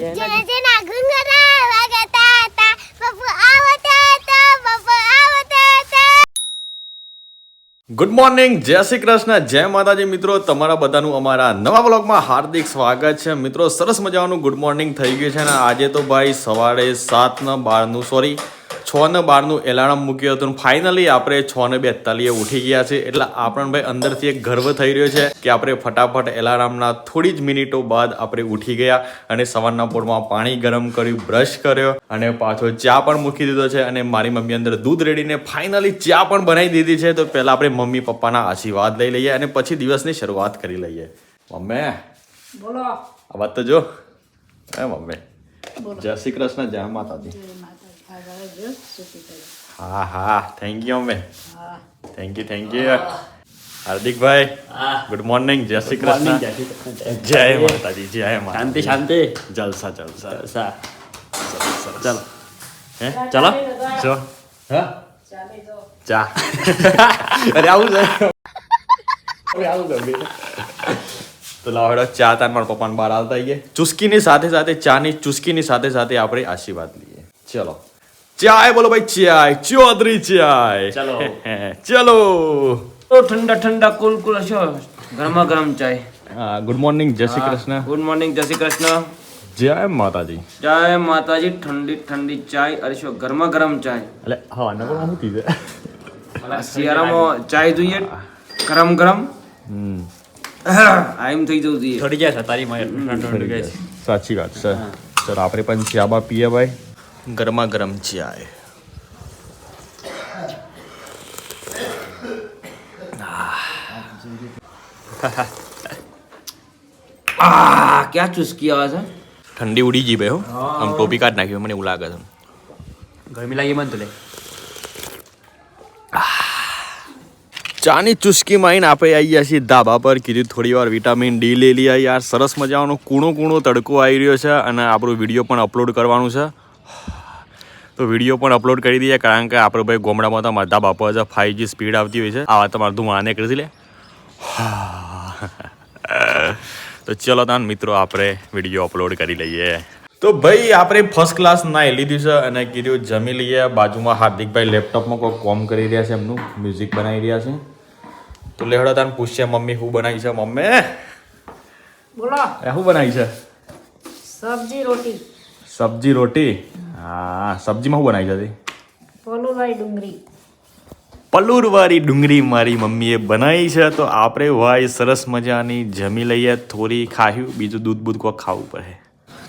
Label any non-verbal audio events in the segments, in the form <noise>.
જેના જેના ઘુંઘરા વાગતા હતા પપ્પુ આવતા હતા પપ્પુ આવતા હતા ગુડ મોર્નિંગ જય શ્રી કૃષ્ણ જય માતાજી મિત્રો તમારા બધાનું અમારા નવા બ્લોગમાં હાર્દિક સ્વાગત છે. મિત્રો સરસ મજાનું ગુડ મોર્નિંગ થઈ ગયું છે અને આજે તો ભાઈ સવારે સાત ને બારનું સોરી છ ને બારનું એલાર્મ મૂક્યું હતું ફાઇનલી આપણે છ ને બેતાલીએ ઉઠી ગયા છે એટલે આપણને ભાઈ અંદરથી એક ગર્વ થઈ રહ્યો છે કે આપણે ફટાફટ એલાર્મના થોડી જ મિનિટો બાદ આપણે ઉઠી ગયા અને સવારના પોરમાં પાણી ગરમ કર્યું બ્રશ કર્યો અને પાછો ચા પણ મૂકી દીધો છે અને મારી મમ્મી અંદર દૂધ રેડીને ફાઇનલી ચા પણ બનાવી દીધી છે. તો પહેલાં આપણે મમ્મી પપ્પાના આશીર્વાદ લઈ લઈએ અને પછી દિવસની શરૂઆત કરી લઈએ. મમ્મી બોલો. આ વાત તો જો. હે મમ્મી. જય શ્રી કૃષ્ણ જય માતાજી. હા હા થેન્ક યુ અમે થેન્ક યુ થેન્ક યુ હાર્દિકભાઈ ગુડ મોર્નિંગ જય શ્રી કૃષ્ણ જય માતાજી જય માતાજી શાંતિ શાંતિ જલસા જલસા સા ચાલો હે ચાલો જો હા ચા અરે આવું છે અરે આવું છે તો લાવો હેડો ચા તાન મારા પપ્પાને બહાર આવતા આવીએ ચુસ્કીની સાથે સાથે ચાની ચુસ્કીની સાથે સાથે આપણે આશીર્વાદ લઈએ ચલો ચાય બોલો ભાઈ ચાય ચૌધરી ચાય ચલો. ચલો તો ઠંડા ઠંડા કુલ કુલ હશો ગરમા ગરમ ચાય હા ગુડ મોર્નિંગ જય શ્રી કૃષ્ણ ગુડ મોર્નિંગ જય શ્રી કૃષ્ણ જય માતાજી જય માતાજી ઠંડી ઠંડી ચાય અરે શું ગરમા ગરમ ચાય એટલે હા નકર હું કીધું આ શિયાળામાં ચાય જોઈએ ગરમ ગરમ હમ આઈમ થઈ જવું જોઈએ થોડી જાય તારી માં સાચી વાત છે ચલો આપણે પણ ચા બા પીએ ભાઈ ગરમા ગરમ ચાય આ ક્યાં ચુસ્કી આવે છે? ઠંડી ઉડી ગઈ ભાઈ હો. આમ ટોપી કાઢ નાખ્યો મને એવું લાગે છે. ગરમી લાગી મને તો લે. ચાની ચુસ્કીમાં આવીને આપણે આવી ગયા છીએ ધાબા પર. કીધું થોડી વાર વિટામિન ડી લઈ લઈએ યાર. સરસ મજાનો કૂણો કૂણો તડકો આવી રહ્યો છે અને આપણો વીડિયો પણ અપલોડ કરવાનું છે. તો વીડિયો પણ અપલોડ કરી દઈએ કારણ કે આપણે ભાઈ ગોમડામાં તો અમારા ધાબા પર ફાઈવ જી સ્પીડ આવતી હોય છે આ વાત તમારે ધુમાને કરી લે. <laughs> તો ચલો તાન મિત્રો આપણે વીડિયો અપલોડ કરી લઈએ. તો ભાઈ આપણે ફર્સ્ટ ક્લાસ નાઈ લીધું છે અને કીધું જમી લઈએ. બાજુમાં હાર્દિકભાઈ લેપટોપમાં કોઈ કોમ કરી રહ્યા છે એમનું મ્યુઝિક બનાવી રહ્યા છે. તો લેહડો તાન પૂછશે મમ્મી શું બનાવી છે મમ્મી? બોલો. શું બનાવી છે? સબ્જી રોટી. સબ્જી રોટી? હા સબ્જીમાં શું બનાવી છે તે? પોલુભાઈ ડુંગળી. પલુરવાળી ડુંગળી મારી મમ્મીએ બનાવી છે તો આપણે ભાઈ સરસ મજાની જમી લઈએ થોડી ખાયું બીજું દૂધ બૂધ કોઈ ખાવું પડે.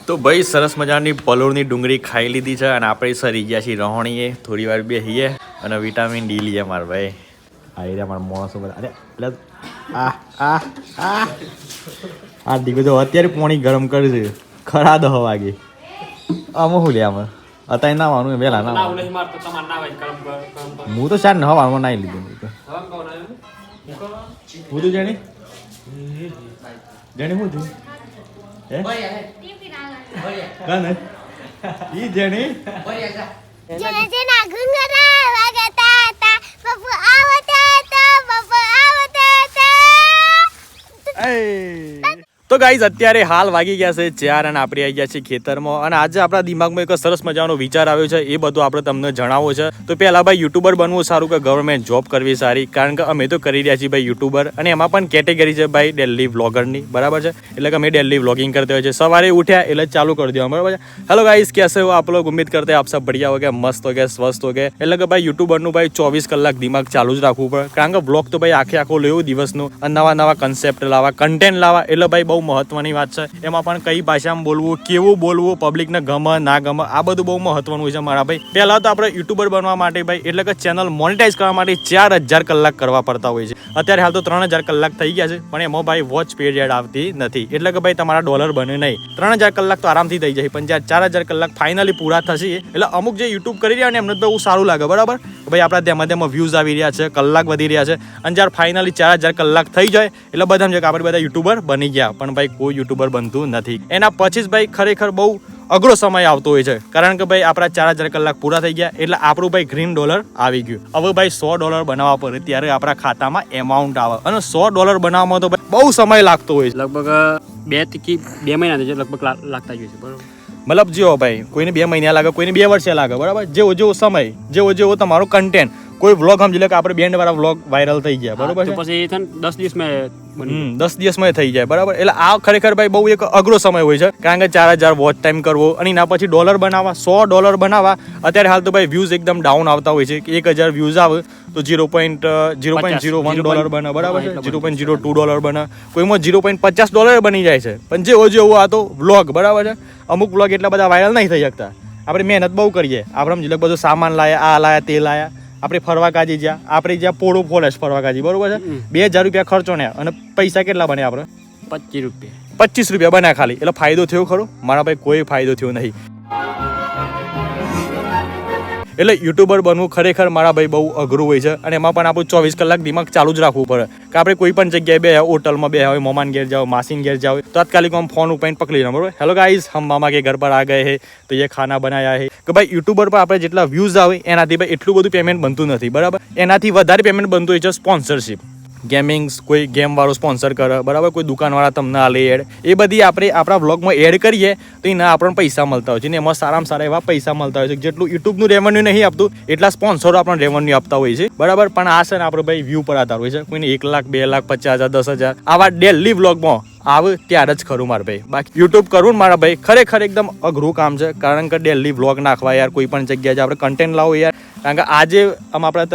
તો ભાઈ સરસ મજાની પલોળની ડુંગળી ખાઈ લીધી છે અને આપણે સરી ગયા છીએ રહોણીએ થોડી વાર બેસીએ અને વિટામિન ડી લઈએ મારા ભાઈ. આ રહ્યા મારા માણસો બધા અરે એટલે આ આ આ. આ દીકરો અત્યારે પાણી ગરમ કરશે ખરા દહ વાગે આમાં શું લે આમાં? અત્યારે ના વાનું વેલા ના વાનું. હું તો ચાર નવામાં નાઈ લીધું હું તો. જાણી જાણી હું છું? હે? કાને ઈ જાણી જેના જેના ઘુંઘરા વાગતા હતા પપ્પુ આવતા હતા પપ્પુ આવતા હતા. તો ગાઈઝ અત્યારે હાલ વાગી ગયા છે ચાર અને આપણે આવી ગયા છે ખેતરમાં. અને આજે આપણા દિમાગમાં એક સરસ મજાનો વિચાર આવ્યો છે, એ બધું આપણે તમને જણાવો છે. તો પહેલા ભાઈ યુટ્યુબર બનવું સારું કે ગવર્મેન્ટ જોબ કરવી સારી? કારણ કે અમે તો કરી રહ્યા છીએ ભાઈ યુટ્યુબર અને એમાં પણ કેટેગરી છે ભાઈ ડેલી વ્લોગરની બરાબર છે? એટલે કે અમે ડેલી વ્લોગિંગ કરતા હોય છે સવારે ઉઠ્યા એટલે ચાલુ કરી દેવા બરાબર છે? હેલો ગાઈઝ કેસે હો આપ લોગ? ઉમ્મીદ કરતા આપ સબ બઢિયા હો મસ્ત હો સ્વસ્થ હો ગયા એટલે કે ભાઈ યુટ્યુબરનું ભાઈ ચોવીસ કલાક દિમાગ ચાલુ જ રાખવું પડે. કારણ કે વ્લોગ તો ભાઈ આખે આખો લેવું દિવસનું. અને નવા નવા કન્સેપ્ટ લાવવા કન્ટેન્ટ લાવવા એટલે ભાઈ બહુ મહત્વની વાત છે. એમાં પણ કઈ ભાષામાં બોલવું, કેવું બોલવું પબ્લિકને ગમે, ના ગમે, આ બધું બહુ મહત્વનું હોય છે મારા ભાઈ. પહેલા તો આપણે યુટ્યુબર બનવા માટે ભાઈ, એટલે કે ચેનલ મોનેટાઈઝ કરવા માટે ચાર હજાર કલાક કરવા પડતા હોય છે. અત્યારે હાલ તો ત્રણ હજાર કલાક થઈ ગયા છે, પણ એમાં ભાઈ વોચ પીરિયડ આવતી નથી. એટલે કે ભાઈ તમારા ડોલર બને નહીં. ત્રણ હજાર કલાક તો આરામથી થઈ જાય, પણ જ્યારે ચાર હજાર કલાક ફાઇનલી પૂરા થશે, એટલે અમુક જે યુટ્યુબ કરી રહ્યા ને, એમને બહુ સારું લાગે, બરાબર? ભાઈ આપણા તેમાં તેમાં વ્યૂઝ આવી રહ્યા છે, કલાક વધી રહ્યા છે, અને જ્યારે ફાઇનલી ચાર હજાર કલાક થઈ જાય, એટલે બધા સમજે કે આપણે બધા યુટ્યુબર બની ગયા. પણ ભાઈ કોઈ યુટ્યુબર બનતું નથી. એના પછી જ ભાઈ ખરેખર બહુ અઘરો સમય આવતો હોય છે. કારણ કે ભાઈ આપણા ચાર હજાર કલાક પૂરા થઈ ગયા એટલે આપણું ભાઈ ગ્રીન ડોલર આવી ગયું. હવે ભાઈ સો ડોલર બનાવવા પડે ત્યારે આપણા ખાતામાં એમાઉન્ટ આવે. અને સો ડોલર બનાવવામાં તો ભાઈ બહુ સમય લાગતો હોય છે. લગભગ બેથી બે મહિના થઈ લગભગ લાગતા જ હોય છે બરોબર? મતલબ જેવો ભાઈ કોઈને બે મહિના લાગે કોઈને બે વર્ષે લાગે બરાબર? જેવો જેવો સમય જેવો જેવો તમારો કન્ટેન્ટ કોઈ વ્લોગ સમજી લે કે આપણે બેન્ડ વાળા વ્લોગ વાયરલ થઈ ગયા બરાબર છે? પછી એ દસ દિવસ હમ, દસ દિવસમાં થઈ જાય બરાબર? એટલે આ ખરેખર ભાઈ બહુ એક અઘરો સમય હોય છે કારણ કે ચાર હજાર વોચ ટાઈમ કરવો અને એના પછી ડોલર બનાવવા સો ડોલર બનાવવા અત્યારે હાલ તો ભાઈ વ્યૂઝ એકદમ ડાઉન આવતા હોય છે કે એક હજાર વ્યૂઝ આવે તો zero point zero point zero one dollar બને બરાબર છે? Zero point zero two dollar બને કોઈમાં ઝીરો પોઈન્ટ પચાસ ડોલર બની જાય છે પણ જેવો જેવો આ તો વ્લોગ બરાબર છે? અમુક વ્લોગ એટલા બધા વાયરલ નહીં થઈ શકતા. આપણે મહેનત બહુ કરીએ આપણે સમજી લો બધું સામાન લાયા આ લાયા તે લાયા આપણે ફરવા કાજી જ્યાં. આપણે જ્યાં પોળો ફોલેશ ફરવા કાજી બરોબર છે? બે હજાર રૂપિયા ખર્ચો ને અને પૈસા કેટલા બને આપણે? પચીસ રૂપિયા. પચીસ રૂપિયા બન્યા ખાલી. એટલે ફાયદો થયો ખરો? મારા ભાઈ કોઈ ફાયદો થયો નહીં. એટલે યુટ્યુબર બનવું ખરેખર મારા ભાઈ બહુ અઘરું હોય છે. અને એમાં પણ આપણું ચોવીસ કલાક દિમાગ ચાલુ જ રાખવું પડે. કે આપણે કોઈ પણ જગ્યાએ બે હોટલમાં બે હોય, મોમાન ઘેર જાઓ, માસીન ઘેર જાઓ, તાત્કાલિક આમ ફોન ઉપાઈને પકડી લો બરોબર? હેલો ગાઈઝ હમ મામા કે ઘર પર આ ગયે તો એ ખાના બનાયા હે. કે ભાઈ, યુટ્યુબર પર આપણે જેટલા વ્યૂઝ આવે, એનાથી ભાઈ એટલું બધું પેમેન્ટ બનતું નથી, બરાબર? એનાથી વધારે પેમેન્ટ બનતું હોય છે સ્પોન્સરશિપ ગેમિંગ્સ, કોઈ ગેમવાળો સ્પોન્સર કરે, બરાબર? કોઈ દુકાનવાળા તમને લે એડ. એ બધી આપણે આપણા બ્લોગમાં એડ કરીએ તો એના આપણને પૈસા મળતા હોય છે. ને એમાં સારામાં સારા એવા પૈસા મળતા હોય છે જેટલું યુટ્યુબનું રેવન્યુ નહીં આપતું, એટલા સ્પોન્સરો આપણને રેવન્યુ આપતા હોય છે. બરાબર? પણ આ છે ને આપણે ભાઈ વ્યૂ પર આધાર હોય છે. કોઈને એક લાખ, બે લાખ, પચાસ હજાર, દસ હજાર, આવા ડેલી વ્લોગમાં આવે ત્યારે જ ખરું મારા ભાઈ. બાકી યુટ્યુબ કરવું મારા ભાઈ, ખરેખર એકદમ અઘરું કામ છે. કારણ કે ડેલી વ્લોગ નાખવા યાર, કોઈ પણ જગ્યાએ આપણે કન્ટેન્ટ લાવો યાર. કારણ કે આજે આમ આપણે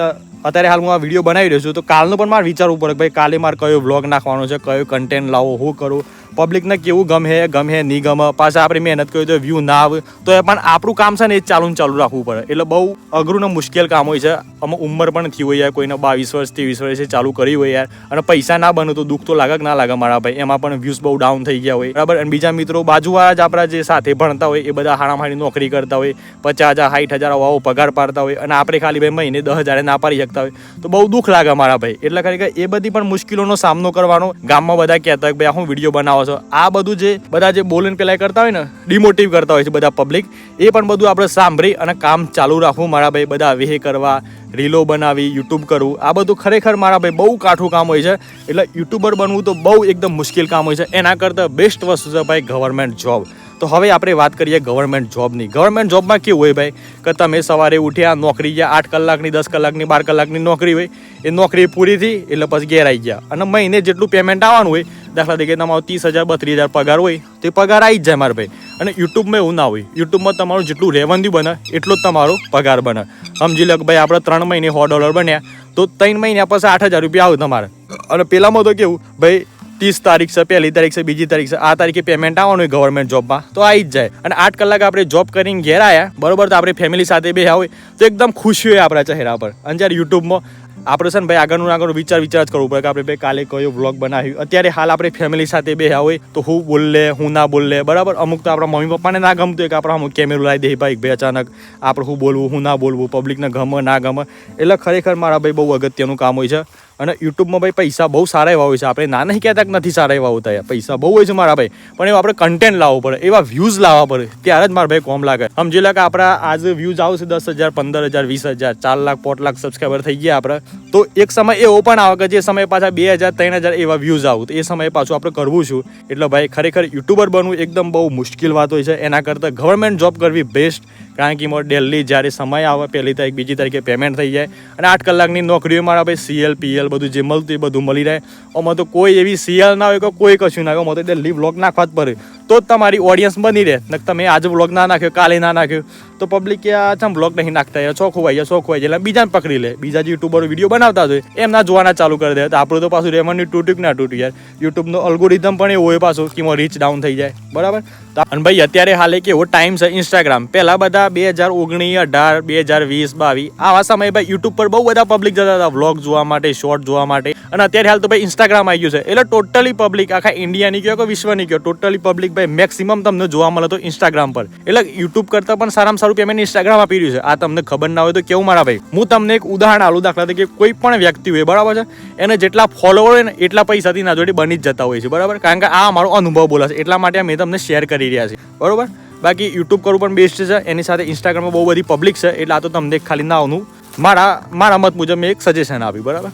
અત્યારે હાલ હું આ વીડિયો બનાવી રહ્યો છું, તો કાલનું પણ મારે વિચારવું પડે ભાઈ કાલે મારે કયો વ્લોગ નાખવાનો છે, કયો કન્ટેન્ટ લાવો, હું કરું. પબ્લિકને કેવું ગમે ગમે, નહીં ગમે, પાછા આપણે મહેનત કરી તો વ્યૂ ના આવે, તો એ પણ આપણું કામ છે ને એ ચાલુ ચાલુ રાખવું પડે. એટલે બહુ અઘરું ને મુશ્કેલ કામ હોય છે. અમુક ઉંમર પણ થઈ હોય યાર, કોઈને બાવીસ વર્ષ, ત્રેવીસ વર્ષે ચાલુ કરી હોય યાર. અને પૈસા ના બને તો દુઃખ તો લાગે ના લાગે મારા ભાઈ. એમાં પણ વ્યૂઝ બહુ ડાઉન થઈ ગયા હોય. બરાબર? અને બીજા મિત્રો બાજુવાળા જ આપણા જે સાથે ભણતા હોય, એ બધા હાણામાણી નોકરી કરતા હોય, પચાસ હજાર સાઠ હજાર વાવો પગાર પાડતા હોય અને આપણે ખાલી ભાઈ મહિને દસ હજારે ના પાડી શકતા હોય. તો બહુ દુઃખ લાગે મારા ભાઈ. એટલે ખરેખર એ બધી પણ મુશ્કેલીઓનો સામનો કરવાનો ગામમાં બધા કહેતા હોય ભાઈ હું વીડિયો બનાવો છો. આ બધું જે બધા જે બોલીને પેલા કરતા હોય ને ડિમોટિવ કરતા હોય છે બધા પબ્લિક એ પણ બધું આપણે સાંભળી અને કામ ચાલુ રાખવું. મારા ભાઈ બધા વેહ કરવા, રીલો બનાવી યુટ્યુબ કરવું આ બધું ખરેખર મારા ભાઈ બહુ કાઠું કામ હોય છે. એટલે યુટ્યુબર બનવું તો બહુ એકદમ મુશ્કેલ કામ હોય છે. એના કરતાં બેસ્ટ વસ્તુ છે ભાઈ ગવર્મેન્ટ જોબ તો હવે આપણે વાત કરીએ ગવર્મેન્ટ જોબની ગવર્મેન્ટ જોબમાં કેવું હોય ભાઈ? કે તમે સવારે ઉઠ્યા, નોકરી ગયા, આઠ કલાકની, દસ કલાકની, બાર કલાકની નોકરી હોય. એ નોકરી પૂરી થઈ, એટલે પછી ઘેર આવી ગયા. અને મહિને જેટલું પેમેન્ટ આવવાનું હોય દાખલા તરીકે તમારો ત્રીસ હજાર, બત્રીસ હજાર પગાર હોય, તે પગાર આવી જ જાય મારા ભાઈ. અને યુટ્યુબમાં એવું ના હોય. યુટ્યુબમાં તમારું જેટલું રેવન્યુ બને, એટલો જ તમારો પગાર બને. સમજી લો કે ભાઈ આપણે ત્રણ મહિને સો ડોલર બન્યા, તો ત્રણ મહિના પછી આઠ હજાર રૂપિયા આવે તમારે. અને પહેલાંમાં તો કેવું, ભાઈ, ત્રીસ તારીખ છે, પહેલી તારીખ છે, બીજી તારીખ છે, આ તારીખે પેમેન્ટ આવવાનું હોય ગવર્મેન્ટ જોબમાં તો આવી જ જાય. અને આઠ કલાક આપણે જોબ કરીને ઘેર આવ્યા બરોબર, તો આપણે ફેમિલી સાથે બે હોય, તો એકદમ ખુશી હોય આપણા ચહેરા પર. અને જ્યારે યુટ્યુબમાં આપણે છે ને ભાઈ આગળનું આગળનું વિચાર વિચાર જ કરવું પડે કે આપણે ભાઈ કાલે કયો બ્લોગ બનાવ્યું. અત્યારે હાલ આપણે ફેમિલી સાથે બે હોય તો હું બોલે, હું ના બોલે, બરાબર? અમુક તો આપણા મમ્મી પપ્પાને ના ગમતું કે આપણે અમુક કેમેરો લાવી દે ભાઈ ભાઈ અચાનક આપણે હું બોલવું, હું ના બોલવું પબ્લિકને ગમે, ના ગમે. એટલે ખરેખર મારા ભાઈ બહુ અગત્યનું કામ હોય છે. અને યુટ્યુબમાં ભાઈ પૈસા બહુ સારા એવા હોય છે. આપણે ના નહીં કહેતા નથી સારા એવા હોતા પૈસા બહુ હોય છે મારા ભાઈ. પણ એવા આપણે કન્ટેન્ટ લાવવો પડે, એવા વ્યૂઝ લાવવા પડે. ત્યારે જ મારા ભાઈ કોમ લાગે. સમજી લે કે આપણા આજે વ્યૂઝ આવશે દસ હજાર, પંદર હજાર, વીસ હજાર, ચાર લાખ, પોટ લાખ સબસ્ક્રાઈબર થઈ ગયા આપણે. તો એક સમય એવો પણ આવે કે જે સમય પાછા બે હજાર, ત્રણ હજાર એવા વ્યૂઝ આવું. તો એ સમયે પાછું આપણે કરવું છું એટલે ભાઈ, ખરેખર યુટ્યુબર બનવું એકદમ બહુ મુશ્કેલ વાત હોય છે. એના કરતાં ગવર્મેન્ટ જોબ કરવી બેસ્ટ કારણ કે એમાં ડેલી જ્યારે સમય આવે, પહેલી તારીખ, બીજી તારીખે પેમેન્ટ થઈ જાય. અને આઠ કલાકની નોકરીઓ મારા ભાઈ સીએલ પીએલ બધું જે મળતું એ બધું મળી રહે. આમાં તો કોઈ એવી સીએલ ના હોય કે કોઈ કશું ના હોય. આમાં તો ડેલી બ્લોગ નાખવા જ પડે. તો જ તમારી ઓડિયન્સ બની રહે. નક તમે આજે બ્લોગ ના નાખ્યો, કાલે ના નાખ્યો. તો પબ્લિક કે આ ચમ બ્લોગ નહીં નાખતા યાર શોખ હોય ચોખ્ખું હોય, એટલે બીજાને પકડી લે. બીજા જે યુટ્યુબરો વીડિયો બનાવતા હોય, એમના જોવાના ચાલુ કરી દે. તો આપણું તો પાછું રેવન્યુ તૂટ્યું કે ના તૂટ્યું યાર યુટ્યુબનો અલ્ગોરિધમ પણ એવો હોય પાછું કે રીચ ડાઉન થઈ જાય. બરાબર? અને ભાઈ, અત્યારે હાલે કેવો ટાઈમ છે ઇન્સ્ટાગ્રામ પહેલાં બધા બે હજાર ઓગણીસ અઢાર, બે હજાર વીસ, બાવીસ, આવા સમયે ભાઈ યુટ્યુબ પર બહુ બધા પબ્લિક જતા હતા. વ્લોગ જોવા માટે શોર્ટ જોવા માટે. અને અત્યારે હાલ તો ભાઈ ઇન્સ્ટાગ્રામ આવી ગયું છે. એટલે ટોટલી પબ્લિક આખા ઇન્ડિયાની કયો કે વિશ્વની કયો ટોટલી પબ્લિક ભાઈ મેક્સિમમ તમને જોવા મળે તો ઇન્સ્ટાગ્રામ પર. એટલે યુટ્યુબ કરતાં પણ સારામાં સારું પેમેન્ટ ઇન્સ્ટાગ્રામ આપી રહ્યું છે. આ તમને ખબર ના હોય તો કેવું મારા ભાઈ? હું તમને એક ઉદાહરણ આલું દાખલા તરીકે, કોઈ પણ વ્યક્તિ હોય, બરાબર છે? એને જેટલા ફોલોવર હોય ને, એટલા પૈસાથી ના જોડે બની જ જતા હોય છે, બરાબર? કારણ કે આ અમારો અનુભવ બોલાશે. એટલા માટે મેં તમને શેર કરી રહ્યા છે બરાબર? બાકી યુટ્યુબ કરવું પણ બેસ્ટ છે. એની સાથે ઇન્સ્ટાગ્રામમાં બહુ બધી પબ્લિક છે, એટલે આ તો તમને ખાલી નાવનું મારા મારા મત મુજબ મેં એક સજેશન આપ્યું બરાબર?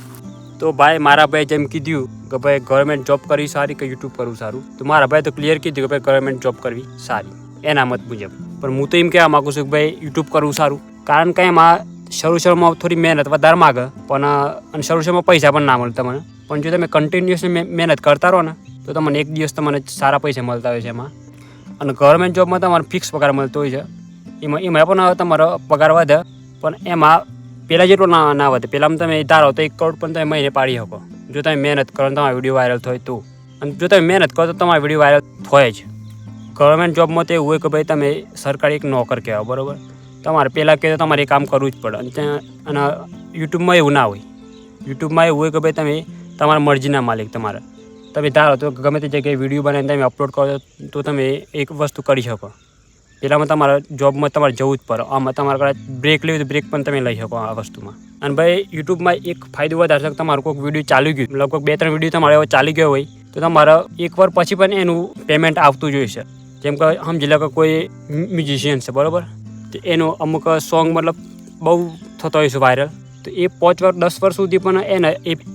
તો ભાઈ, મારા ભાઈ જેમ કીધું કે ભાઈ ગવર્મેન્ટ જોબ કરવી સારી કે યુટ્યુબ કરવું સારું? તો મારા ભાઈ તો ક્લિયર કીધું કે ભાઈ ગવર્મેન્ટ જોબ કરવી સારી. એના મત મુજબ. પણ હું તો એમ કહેવા માગું છું કે ભાઈ યુટ્યુબ કરવું સારું. કારણ કે એમાં શરૂ શરૂમાં થોડી મહેનત વધારે માગે, પણ અને શરૂ શરૂમાં પૈસા પણ ના મળે તમને. પણ જો તમે કન્ટિન્યુઅસલી મહેનત કરતા રહો ને, તો તમને એક દિવસ તમને સારા પૈસા મળતા હોય છે એમાં. અને ગવર્મેન્ટ જોબમાં તમારે ફિક્સ પગાર મળતો હોય છે. એમાં એમાં પણ તમારો પગાર વધે, પણ એમાં પહેલાં જેટલો ના ના વધે. પહેલાં તમે ધારો તો એક કરોડ પણ તમે મહિને પાડી શકો. જો તમે મહેનત કરો તમારો વીડિયો વાયરલ થાય તો. અને જો તમે મહેનત કરો તો તમારો વીડિયો વાયરલ થાય જ. ગવર્મેન્ટ જોબમાં તો એવું હોય કે ભાઈ તમે સરકારી એક નોકર કહેવાય, બરાબર? તમારે પહેલાં કહે તમારે કામ કરવું જ પડે. અને યુટ્યુબમાં એવું ના હોય. યુટ્યુબમાં એવું હોય કે ભાઈ તમે તમારા મરજીના માલિક તમારા. તમે ધારો તો ગમે તે જગ્યાએ વીડિયો બનાવીને તમે અપલોડ કરો તો તમે એક વસ્તુ કરી શકો. પહેલાંમાં તમારા જોબમાં તમારે જવું જ પડે. આમાં તમારે કદાચ બ્રેક લેવી તો બ્રેક પણ તમે લઈ શકો આ વસ્તુમાં. અને ભાઈ, યુટ્યુબમાં એક ફાયદો વધારે છે તમારું કોઈક વીડિયો ચાલી ગયું. લગભગ બે ત્રણ વીડિયો તમારે એવો ચાલી ગયો હોય તો તમારે એક વાર પછી પણ એનું પેમેન્ટ આવતું જોઈએ છે. જેમ કે સમજી લો કે કોઈ મ્યુઝિશિયન છે, બરાબર? તો એનો અમુક સોંગ મતલબ બહુ થતો હોય છે વાયરલ તો એ પાંચ વર્ષ દસ વર્ષ સુધી પણ એને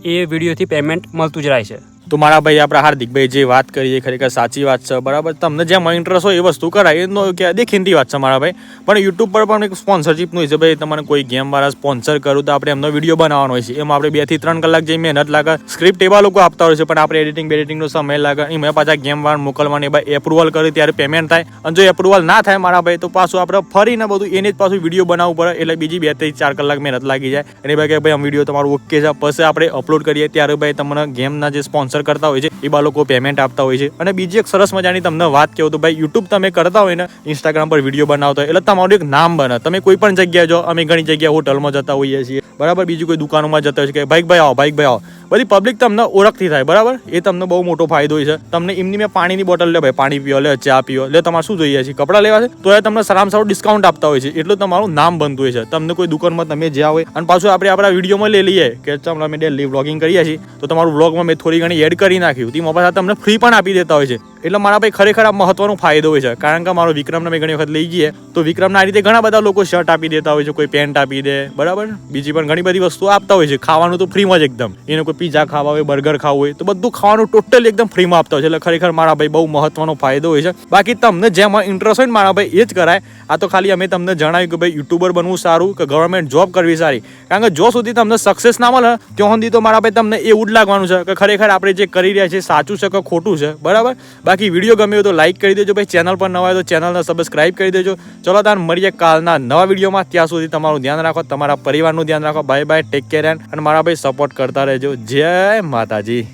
એ વિડીયોથી પેમેન્ટ મળતું જ રહે છે. તો મારા ભાઈ આપણા હાર્દિકભાઈ જે વાત કરી, એ ખરેખર સાચી વાત છે, બરાબર? તમને જેમાં ઇન્ટરેસ્ટ હોય એ વસ્તુ કરાય એનો કે હિન્દી વાત છે મારા ભાઈ. પણ યુટ્યુબ પર પણ એક સ્પોન્સરશીપનું હોય છે ભાઈ, તમારે કોઈ ગેમવાળા સ્પોન્સર કરું તો આપણે એમનો વીડિયો બનાવવાનો હોય છે. એમાં આપણે બેથી ત્રણ કલાક જે મહેનત લાગે. સ્ક્રિપ્ટ એવા લોકો આપતા હોય છે, પણ આપણે એડિટિંગ બેડિટિંગનો સમય લાગે. એમાં પાછા ગેમવાળા મોકલવાની ભાઈ એપ્રુવલ કરે ત્યારે પેમેન્ટ થાય. અને જો એપ્રુવલ ના થાય મારા ભાઈ, તો પાછું આપણે ફરીને બધું એને જ પાછું વીડિયો બનાવવું પડે. એટલે બીજી બેથી ચાર કલાક મહેનત લાગી જાય. અને ભાઈ કે ભાઈ આમ વીડિયો તમારું ઓકે છે. પછી આપણે અપલોડ કરીએ. ત્યારે ભાઈ તમને ગેમના જે સ્પોન્સર કરતા હોય છે, એ બા લોકો પેમેન્ટ આપતા હોય છે. અને બીજી એક સરસ મજાની તમને વાત કહું તો ભાઈ યુટ્યુબ તમે કરતા હોય ને ઇન્સ્ટાગ્રામ પર વીડિયો બનાવતા હોય, એટલે તમારું એક નામ બને. તમે કોઈ પણ જગ્યાએ જો અમે ઘણી જગ્યાએ હોટલમાં જતા હોઈએ છીએ. બરાબર? બીજી કોઈ દુકાનોમાં જતા હોય છે કે, ભાઈ ભાઈ આવો, ભાઈ ભાઈ આવો. બધી પબ્લિક તમને ઓળખતી થાય, બરાબર? એ તમને બહુ મોટો ફાયદો છે. તમને એમની મેં પાણીની બોટલ લે ભાઈ, પાણી પીઓ, લે, ચા પીઓ, લે, તમારે શું જોઈએ છે? કપડાં લેવા છે? તો એ તમને સારામાં સારું ડિસ્કાઉન્ટ આપતા હોય છે. એટલું તમારું નામ બનતું હોય છે. તમને કોઈ દુકાનમાં તમે જ્યાં હોય, અને પાછું આપણે આપણા વિડીયોમાં લઈ લઈએ કે ચાલો અમે ડેલી વ્લોગિંગ કરીએ છીએ તો તમારું વ્લોગમાં મેં થોડી ઘણી એડ કરી નાખ્યું. તેમાં પાછા તમને ફ્રી પણ આપી દેતા હોય છે. એટલે મારા ભાઈ ખરેખર આ મહત્વનો ફાયદો હોય છે. કારણ કે મારો વિક્રમને મેં ઘણી વખત લઈ જઈએ તો વિક્રમના આ રીતે ઘણા બધા લોકો શર્ટ આપી દેતા હોય છે, કોઈ પેન્ટ આપી દે, બરાબર? બીજી પણ ઘણી બધી વસ્તુઓ આપતા હોય છે. ખાવાનું તો ફ્રીમાં જ એકદમ. એને કોઈ પીઝા ખાવા હોય બર્ગર ખાવું હોય, તો બધું ખાવાનું ટોટલી એકદમ ફ્રીમાં આપતા હોય છે. એટલે ખરેખર મારા ભાઈ બહુ મહત્વનો ફાયદો હોય છે. બાકી તમને જેમાં ઇન્ટરેસ્ટ હોય મારા ભાઈ, એ જ કરાય. આ તો ખાલી અમે તમને જણાવ્યું કે ભાઈ યુટ્યુબર બનવું સારું કે ગવર્મેન્ટ જોબ કરવી સારી? કારણ કે જો સુધી તમને સક્સેસ ના મળે, ત્યાં સુધી તો મારા ભાઈ તમને એવું જ લાગવાનું છે કે ખરેખર આપણે જે કરી રહ્યા છીએ, સાચું છે કે ખોટું છે? બરાબર? બાકી વીડિયો ગમે તો લાઈક કરી દેજો ભાઈ. ચેનલ પર નવા હોય તો ચેનલને સબસ્ક્રાઇબ કરી દેજો. ચલો તાર, મળીએ કાલના નવા વિડીયોમાં ત્યાં સુધી તમારું ધ્યાન રાખો, તમારા પરિવારનું ધ્યાન રાખો. Bye bye take care and અને મારા ભાઈ સપોર્ટ કરતા રહેજો. જય માતાજી.